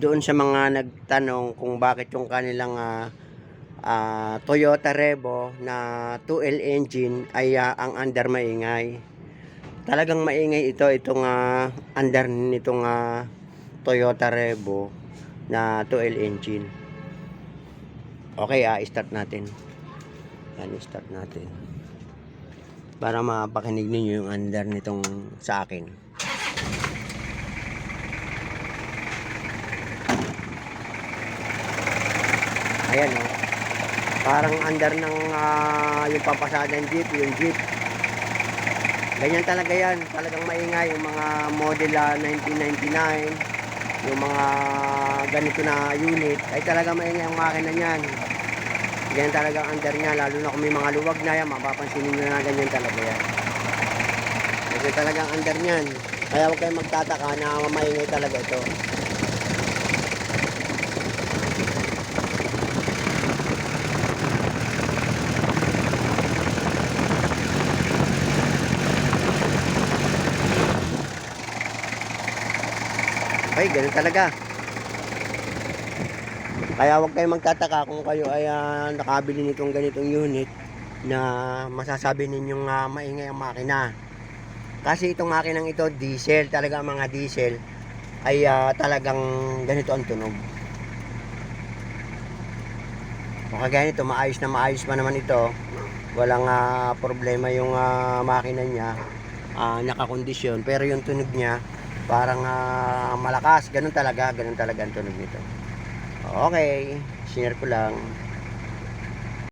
doon sa mga nagtanong kung bakit yung kanilang ah, ah, Toyota Revo na 2L engine ay ah, ang under maingay. Talagang maingay ito itong ah, under nitong ah, Toyota Revo na 2L engine. Okay, ah, start natin. Yan, start natin. Para mapakinig ninyo yung under nitong sa akin. Ayan oh. Parang under ng ah, yung papasada ng jeep, yung jeep. Ganyan talaga yan. Talagang maingay yung mga model ah, 1999, yung mga ganito na unit, ay talaga maingay ang makina niyan. Ganyan talaga under niya, lalo na kung may mga luwag na yan, mapapansin niyo na ganyan talaga yan. Ganyan talaga under niyan. Kaya huwag kayong magtataka na maingay talaga ito. Ay, ganun talaga. Kaya huwag kayong magtataka kung kayo ay ah, nakabili nitong ganitong unit na masasabi ninyong ah, maingay ang makina. Kasi itong makinang ito, diesel, talaga mga diesel ay ah, talagang ganito ang tunog. O kagaya nito, maayos na maayos pa naman ito. Walang ah, problema yung ah, makina niya. Ah, nakakondisyon. Pero yung tunog niya, parang ah, malakas. Ganun talaga, ganun talaga ang tunog nito. Okay, share ko lang.